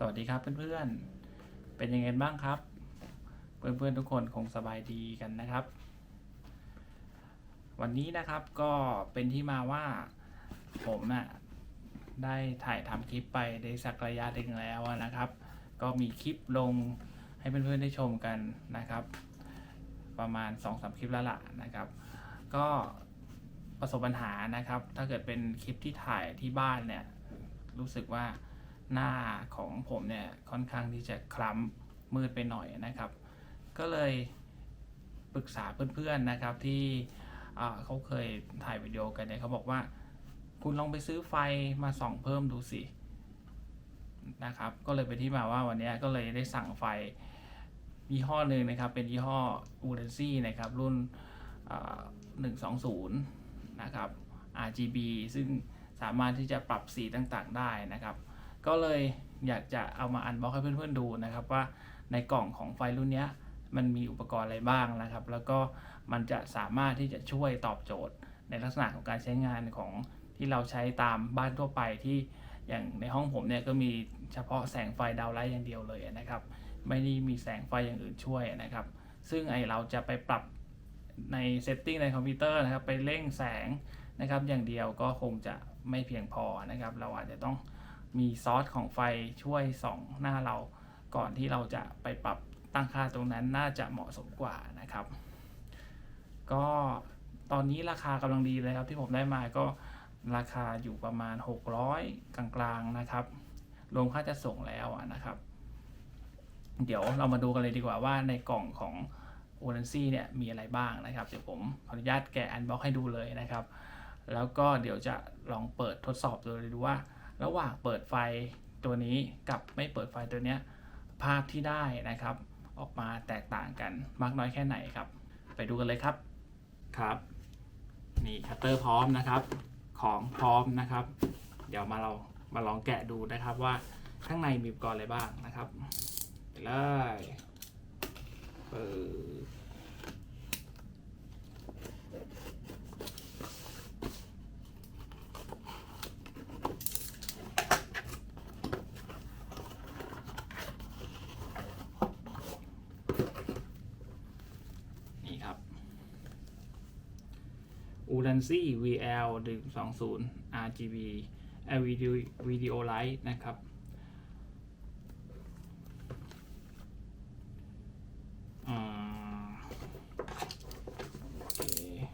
สวัสดีครับเพื่อนๆ เป็นยังไงบ้างครับ เพื่อนๆทุกคนคงสบายดีกันนะครับ วันนี้นะครับก็เป็นที่มาว่าผมน่ะได้ถ่ายทำคลิปไปได้สักระยะหนึ่งแล้วนะครับ ก็มีคลิปลงให้เพื่อนๆได้ชมกันนะครับ ประมาณ2อสคลิปแล้วล่ะนะครับ ก็ประสบปัญหานะครับ ถ้าเกิดเป็นคลิปที่ถ่ายที่บ้านเนี่ยรู้สึกว่า หน้าของผมเนี่ยค่อนข้างที่จะคล้ำมืดไปหน่อยนะครับ ก็เลยปรึกษาเพื่อนๆนะครับที่เขาเคยถ่ายวิดีโอกันเนี่ยเขาบอกว่า คุณลองไปซื้อไฟมาส่องเพิ่มดูสินะครับ ก็เลยเป็นที่มาว่าวันนี้ก็เลยได้สั่งไฟยี่ห้อหนึ่งนะครับ เป็นยี่ห้อ u d e n c y นะครับ รุ่นอ่า120 นะครับ RGB ซึ่งสามารถที่จะปรับสีต่างๆได้นะครับ ก็เลยอยากจะเอามาอันบ็อกให้เพื่อนๆดูนะครับ ว่าในกล่องของไฟรุ่นนี้มันมีอุปกรณ์อะไรบ้างนะครับ แล้วก็มันจะสามารถที่จะช่วยตอบโจทย์ ในลักษณะของการใช้งานของที่เราใช้ตามบ้านทั่วไปที่อย่างในห้องผมเนี่ยก็มีเฉพาะแสงไฟดาวไลท์อย่างเดียวเลยนะครับ ไม่ได้มีแสงไฟอย่างอื่นช่วยนะครับ ซึ่งไอเราจะไปปรับในเซตติ้งในคอมพิวเตอร์นะครับ ไปเร่งแสงนะครับ อย่างเดียวก็คงจะไม่เพียงพอนะครับ เราอาจจะต้อง มีซอสของไฟช่วยส่องหน้าเราก่อนที่เราจะไปปรับตั้งค่าตรงนั้นน่าจะเหมาะสมกว่านะครับ ก็ตอนนี้ราคากำลังดีเลยครับที่ผมได้มาก็ราคาอยู่ประมาณ 600 กลางๆนะครับ รวมค่าจะส่งแล้วนะครับ เดี๋ยวเรามาดูกันเลยดีกว่าว่าในกล่องของ o n a n c y เนี่ยมีอะไรบ้างนะครับ เดี๋ยวผมขออนุญาตแกะอันบ็อกให้ดูเลยนะครับ แล้วก็เดี๋ยวจะลองเปิดทดสอบดูเลยดูว่า ระหว่างเปิดไฟตัวนี้กับไม่เปิดไฟตัวนี้ภาพที่ได้นะครับ ออกมาแตกต่างกันมากน้อยแค่ไหนครับ ไปดูกันเลยครับครับนี่คัตเตอร์พร้อมนะครับ ของพร้อมนะครับ เดี๋ยวมาเรามาลองแกะดูนะครับว่าข้างในมีอุปกรณ์อะไรบ้างนะครับไปเลยเปิด นี่ครับ u d a n c y VL 120 RGB LED Video Light นะครับ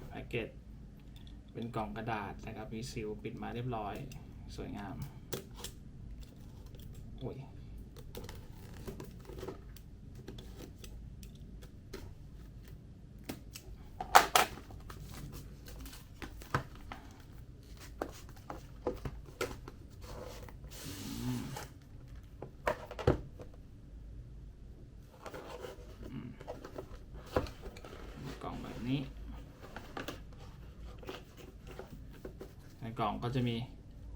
แพ็กเกจเป็นกล่องกระดาษนะครับ มีซีลปิดมาเรียบร้อย สวยงาม โอ้ย กล่องแบบ นี้ ในกล่องก็จะมี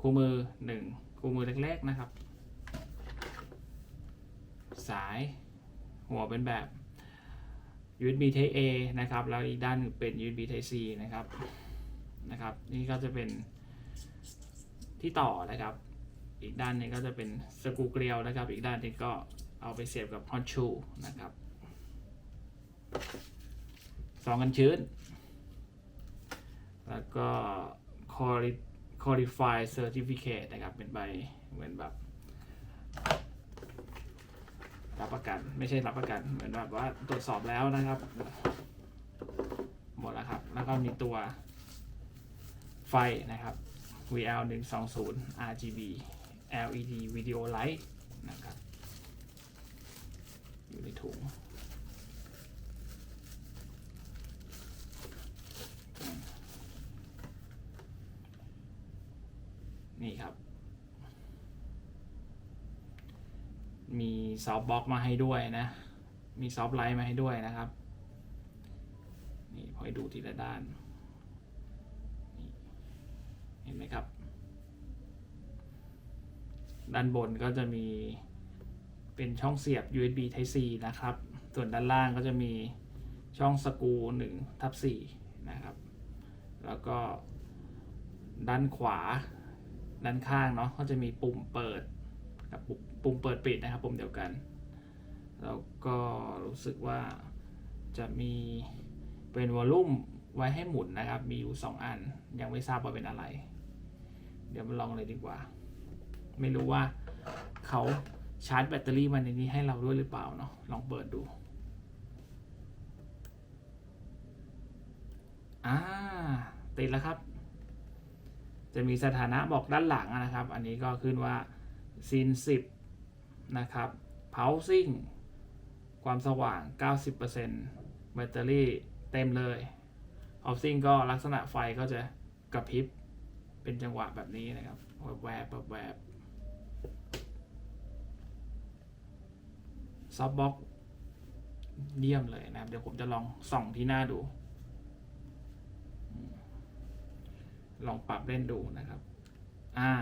คู่มือหนึ่งคู่มือเล็กๆนะครับ สายหัวเป็นแบบ USB Type A นะครับ แล้วอีกด้านเป็น USB Type C นะครับนะครับ นี่ก็จะเป็นที่ต่อนะครับ อีกด้านนึงก็จะเป็นสกรูเกลียวนะครับ อีกด้านนึงก็เอาไปเสียบกับฮอตชูนะครับ ซองกันชื้น แล้วก็ Quali- Qualify Certificate นะครับ เป็นใบเหมือนแบบรับประกันไม่ใช่รับประกัน เหมือนแบบว่าตรวจสอบแล้วนะครับ หมดแล้วครับ แล้วก็มีตัวไฟนะครับ VL 120 RGB LED Video Light นะครับ อยู่ในถุง นี่ครับ มีซอฟต์บล็อกมาให้ด้วยนะ มีซอฟต์ไลท์มาให้ด้วยนะครับ นี่พอให้ดูทีละด้านนี่เห็นไหมครับ ด้านบนก็จะมีเป็นช่องเสียบ USB Type C นะครับ ส่วนด้านล่างก็จะมีช่องสกรู1ทับ4นะครับ แล้วก็ด้านขวาด้านข้างเนาะก็จะมีปุ่มเปิดกับปุ่ม ปุ่มเปิดปิดนะครับปุ่มเดียวกัน แล้วก็รู้สึกว่าจะมีเป็นวอลลุ่มไว้ให้หมุนนะครับ มีอยู่ 2 อัน ยังไม่ทราบว่าเป็นอะไร เดี๋ยวมาลองเลยดีกว่า ไม่รู้ว่าเขาชาร์จแบตเตอรี่มาในนี้ให้เราด้วยหรือเปล่าเนาะ ลองเปิดดู อ่า ติดแล้วครับ จะมีสถานะบอกด้านหลังนะครับ อันนี้ก็ขึ้นว่าซีน10 นะครับ Pulsing ความสว่าง 90%แบตเตอรี่เต็มเลย Pulsing ก็ลักษณะไฟก็จะกระพริบ เป็นจังหวะแบบนี้นะครับแวบๆแวบซอฟบ็อกเยี่ยมเลยนะครับ เดี๋ยวผมจะลองส่องที่หน้าดู ลองปรับเล่นดูนะครับ อ่า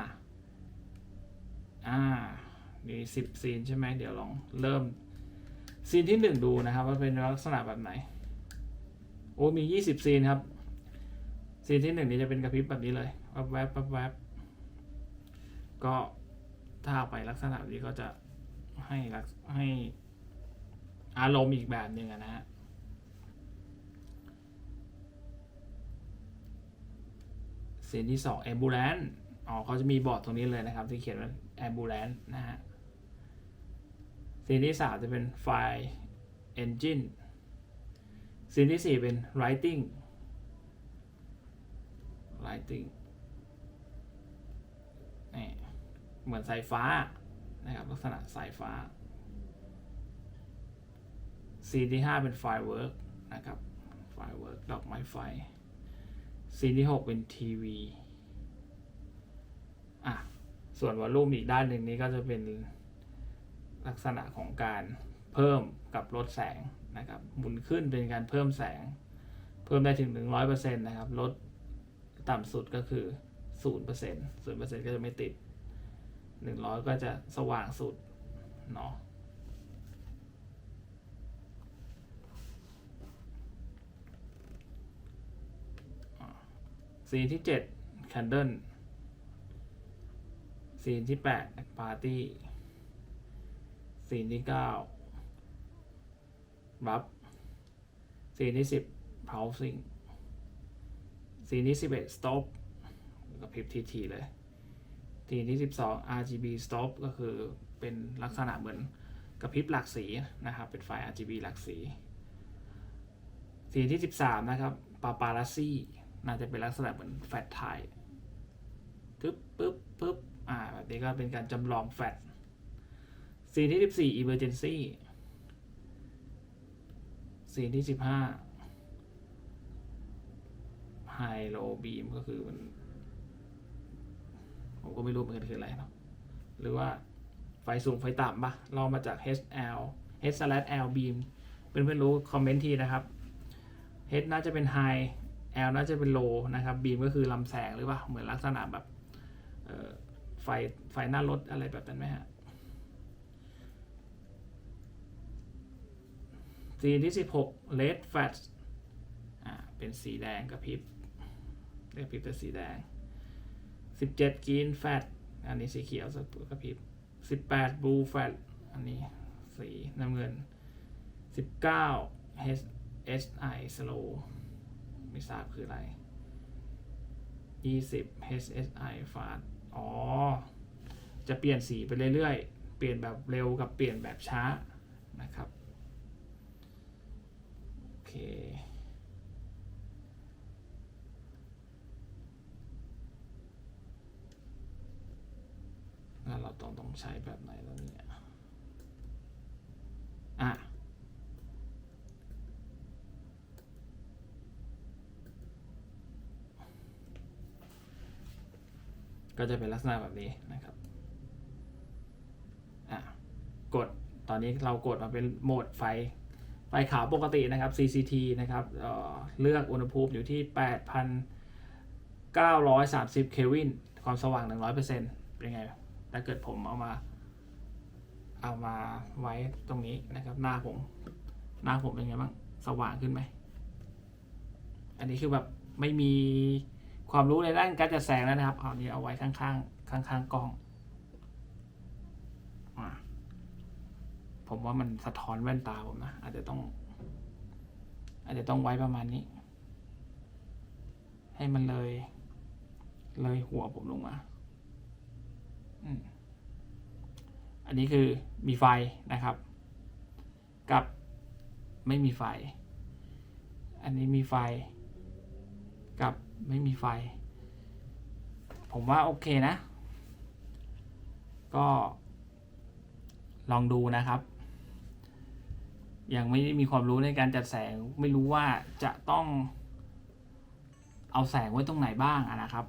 อ่า มีสิบซีนใช่ไหมเดี๋ยวลองเริ่มซีนที่หนึ่งดูนะครับว่าเป็นลักษณะแบบไหน โอ้มียี่สิบซีนครับ ซีนที่หนึ่งนี่จะเป็นกระพริบแบบนี้เลยแวบแวบแวบแวบก็ถ้าไปลักษณะนี้ก็จะให้ลักให้อารมณ์อีกแบบหนึ่งนะฮะซีนที่สอง ambulance อ๋อเขาจะมีบอร์ดตรงนี้เลยนะครับ ที่เขียนว่า ambulance นะฮะ ซีนที่สามจะเป็นไฟล์ engine ซีนที่สี่เป็น writing writing นี่เหมือนสายฟ้านะครับลักษณะสายฟ้า ซีนที่ห้าเป็น firework นะครับ firework ดอกไม้ไฟ ซีนที่ 6 เป็นทีวีอะส่วนวอลลุ่มอีกด้านหนึ่งนี้ก็จะเป็น ลักษณะของการเพิ่มกับลดแสงนะครับหมุนขึ้นเป็นการเพิ่มแสง เพิ่มได้ถึง 100%นะครับลดต่ำสุดก็คือ0% 0%ก็จะไม่ติด 100 ก็จะสว่างสุดเนาะซีที่เจ็ด Candle ซีที่แปด Party ซีนที่เก้าบัฟซีนที่สิบ Pulsing ซีนที่สิบเอ็ด Stop กับพิบทีทีเลยซีนที่สิบสอง RGB Stop ก็คือเป็นลักษณะเหมือนกระพริบหลากสีนะครับ เป็นไฟ RGB หลากสีซีนที่สิบสามนะครับ Paparazzi น่าจะเป็นลักษณะเหมือนแฟลชถ่ายปึ๊บปึ๊บปึ๊บอ่าแบบนี้ก็เป็นการจำลองแฟลช ซีนที่สิบสี่ emergency ซีนที่สิบห้า high low beam ก็คือมันผมก็ไม่รู้เหมือนกันคืออะไรเนาะหรือว่าไฟสูงไฟต่ำปะลองมาจาก HL H slash L beam เป็นเพื่อนรู้คอมเมนต์ทีนะครับ H น่าจะเป็น high L น่าจะเป็น low นะครับ beam ก็คือลำแสงหรือว่าเหมือนลักษณะแบบไฟไฟหน้ารถอะไรแบบนั้นไหมฮะ สีที่ 16 red flash อ่าเป็นสีแดงกระพริบกระพริบเป็นสีแดง 17 green flash อันนี้สีเขียวกระพริบ 18 blue flash อันนี้สีน้ำเงิน 19 H S I slow ไม่ทราบคืออะไร 20 H S I fast อ๋อ จะเปลี่ยนสีไปเรื่อยๆ เปลี่ยนแบบเร็วกับเปลี่ยนแบบช้านะครับ คงั้นเราต้องต้องใช้แบบไหนแล้วเนี่ย อะ ก็จะเป็นลักษณะแบบนี้นะครับ อะ กด ตอนนี้เรากดมาเป็นโหมดไฟ ไฟขาวปกตินะครับ CCT นะครับเเลือกอุณหภูมิอยู่ที่ 8,930 เคลวิน ความสว่าง 100%เป็นไง ถ้าเกิดผมเอามา เอามาไว้ตรงนี้นะครับ หน้าผม หน้าผมเป็นไงบ้าง สว่างขึ้นไหม อันนี้คือแบบไม่มีความรู้ในด้านการจัดแสงแล้วนะครับ เอาอันนี้เอาไว้ข้างๆ ข้างๆกล้อง อะ ผมว่ามันสะท้อนแว่นตาผมนะ อาจจะต้อง อาจจะต้องไว้ประมาณนี้ ให้มันเลย เลยหัวผมลงมาอันนี้คือมีไฟนะครับ กับไม่มีไฟ อันนี้มีไฟ กับไม่มีไฟ ผมว่าโอเคนะ ก็ลองดูนะครับ ยังไม่ได้มีความรู้ในการจัดแสง ไม่รู้ว่าจะต้องเอาแสงไว้ตรงไหนบ้างะนะครับ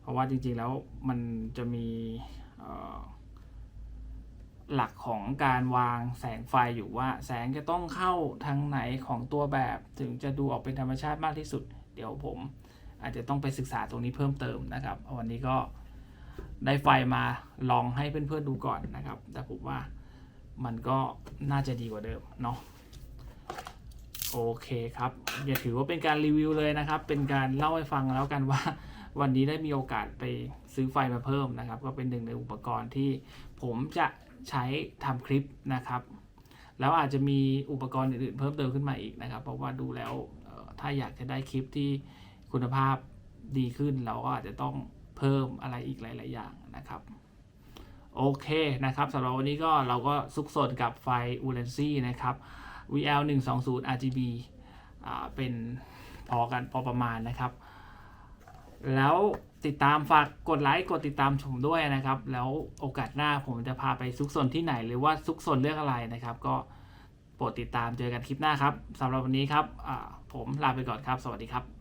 เพราะว่าจริงๆแล้วมันจะมีหลักของการวางแสงไฟอยู่ว่า แสงจะต้องเข้าทางไหนของตัวแบบ ถึงจะดูออกเป็นธรรมชาติมากที่สุด เดี๋ยวผมอาจจะต้องไปศึกษาตรงนี้เพิ่มเติมนะครับ วันนี้ก็ได้ไฟมาลองให้เพื่อนๆดูก่อนนะครับ แต่ผมว่า มันก็น่าจะดีกว่าเดิมเนาะโอเคครับอย่าถือว่าเป็นการรีวิวเลยนะครับ เป็นการเล่าให้ฟังแล้วกันว่า วันนี้ได้มีโอกาสไปซื้อไฟมาเพิ่มนะครับ ก็เป็นหนึ่งในอุปกรณ์ที่ผมจะใช้ทำคลิปนะครับ แล้วอาจจะมีอุปกรณ์อื่นๆเพิ่มเติมขึ้นมาอีกนะครับ เพราะว่าดูแล้วถ้าอยากจะได้คลิปที่คุณภาพดีขึ้นเราก็อาจจะต้องเพิ่มอะไรอีกหลาย ๆ อย่างนะครับ โอเคนะครับสำหรับวันนี้ก็เราก็ซุกซนกับไฟ u l e n c y นะครับ VL 120 RGB อ่าเป็นพอกันพอประมาณนะครับ แล้วติดตามฝากกดไลค์กดติดตามผมด้วยนะครับ แล้วโอกาสหน้าผมจะพาไปซุกซนที่ไหน หรือว่าซุกซนเรื่องอะไรนะครับ ก็โปรดติดตามเจอกันคลิปหน้าครับสำหรับวันนี้ครับอ่าผมลาไปก่อนครับ สวัสดีครับ